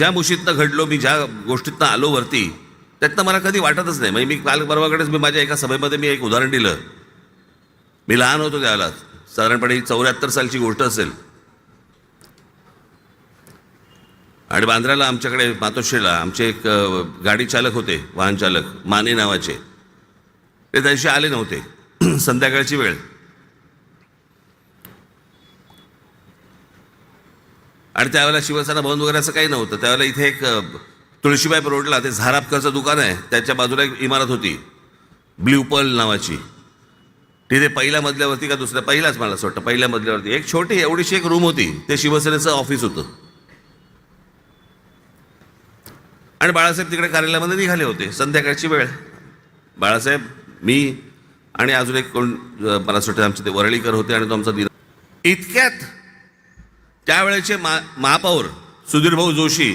ज्या मुशीतनं घडलो मी ज्या गोष्टीतनं आलो वरती त्यातनं मला कधी वाटतच नाही. म्हणजे मी काल परवाकडेच मी माझ्या एका सभेमध्ये मी एक उदाहरण दिलं. मी लहान होतो त्यावेळेला. साधारणपणे चौऱ्याहत्तर सालची गोष्ट असेल. आणि बांद्र्याला आमच्याकडे मातोश्रीला आमचे एक गाडी चालक होते वाहन चालक माने नावाचे. ते त्यांशी आले नव्हते. संध्याकाळची वेळ. आणि त्यावेळेला शिवसेना भवन वगैरे असं काही नव्हतं. त्यावेळेला इथे एक तुळशीबाई रोडला ते झारापकरचं दुकान आहे. त्याच्या बाजूला एक इमारत होती. ब्ल्यू पर्ल नावाची. तिथे पहिल्या मजल्यावरती का दुसऱ्या पहिलाच मला असं वाटतं पहिल्या मजल्यावरती. एक छोटी एवढीशी एक रूम होती. ते शिवसेनेचं ऑफिस होतं. आणि बाळासाहेब तिकडे कार्यालयामध्ये निघाले होते संध्याकाळची वेळ. बाळासाहेब मी आणि अजून एक कोण मला असं वाटतं आमचे ते वरळीकर होते आणि तो आमचा दिला इतक्यात त्यावेळेचे मा महापौर सुधीरभाऊ जोशी.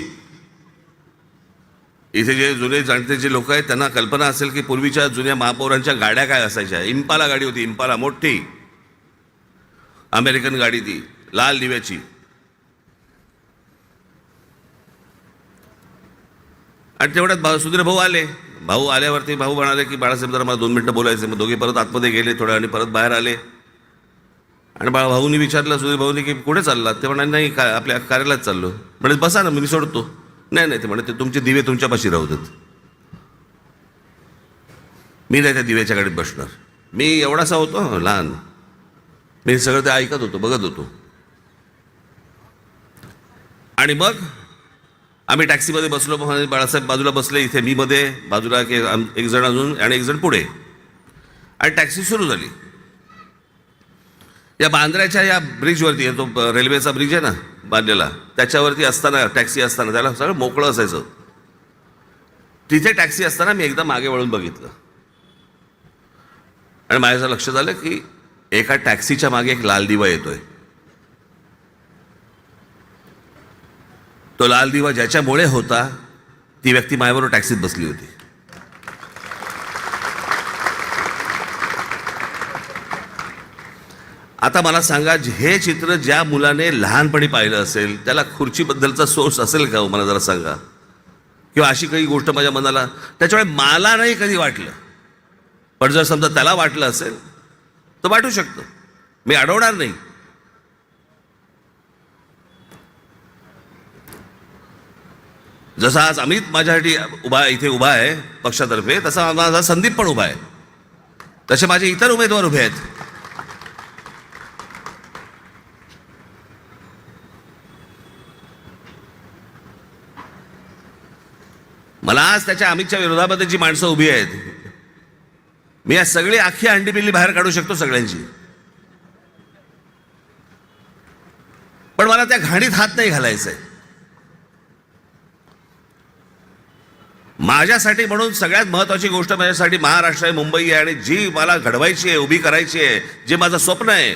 इथे जे जुने जाणते जे लोक आहेत त्यांना कल्पना असेल की पूर्वीच्या जुन्या महापौरांच्या गाड्या काय असायच्या. इम्पाला गाडी होती इम्पाला मोठी. अमेरिकन गाडी ती लाल दिव्याची. आणि तेवढ्यात भाऊ सुधीर भाऊ आले. भाऊ आल्यावरती भाऊ म्हणाले की बाळासाहेब जरा मला दोन मिनटं बोलायचं मग दोघे परत आतमध्ये गेले थोड्या आणि परत बाहेर आले. आणि बाळा भाऊनी विचारलं सुधीर भाऊनी की कुठे चाललात? ते म्हणाले नाही का आपल्या कार्यालयात चाललो. म्हणजे बसा ना मी सोडतो. नाही नाही ते म्हणे ते तुमचे दिवे तुमच्यापाशी राहू देत मी नाही त्या दिव्याच्या गाडीत बसणार. मी एवढासा होतो लहान. मी सगळं ते ऐकत होतो बघत होतो. आणि मग आम्ही टॅक्सीमध्ये बसलो बाळासाहेब बाजूला बसले इथे मी मध्ये बाजूला एक जण अजून आणि एक जण पुढे. आणि टॅक्सी सुरू झाली. या बांद्र्याच्या या ब्रिजवरती तो रेल्वेचा ब्रिज आहे ना बांधलेला त्याच्यावरती असताना टॅक्सी असताना त्याला सगळं मोकळं असायचं. तिथे टॅक्सी असताना मी एकदा मागे वळून बघितलं. आणि माझ्या लक्ष लक्षात आलं की एका टॅक्सीच्या मागे एक लाल दिवा येतोय. तो लाल दिवा ज्याच्यामुळे होता ती व्यक्ती माझ्याबरोबर टॅक्सीत बसली होती. आता मला सांगा हे चित्र ज्या मुलाने लहानपणी पाहिलं असेल त्याला खुर्चीबद्दलचा सोर्स असेल का हो? मला जरा सांगा. किंवा अशी काही गोष्ट माझ्या मनाला त्याच्यामुळे मला नाही कधी वाटलं. पण जर समजा त्याला वाटलं असेल तर वाटू शकतो. मी अडवणार नाही. जसा आज अमित माझ्यासाठी उभा इथे उभा आहे पक्षातर्फे तसा माझा संदीप पण उभा आहे. तसे माझे इतर उमेदवार उभे आहेत. मला आज त्याच्या अमितच्या विरोधामध्ये जी माणसं उभी आहेत मी या सगळी अख्खी अंडीबिल्ली बाहेर काढू शकतो सगळ्यांची. पण मला त्या घाणीत हात नाही घालायचा आहे माझ्यासाठी म्हणून सगळ्यात महत्वाची गोष्ट माझ्यासाठी महाराष्ट्र आहे मुंबई आहे आणि जी मला घडवायची आहे उभी करायची आहे जे माझं स्वप्न आहे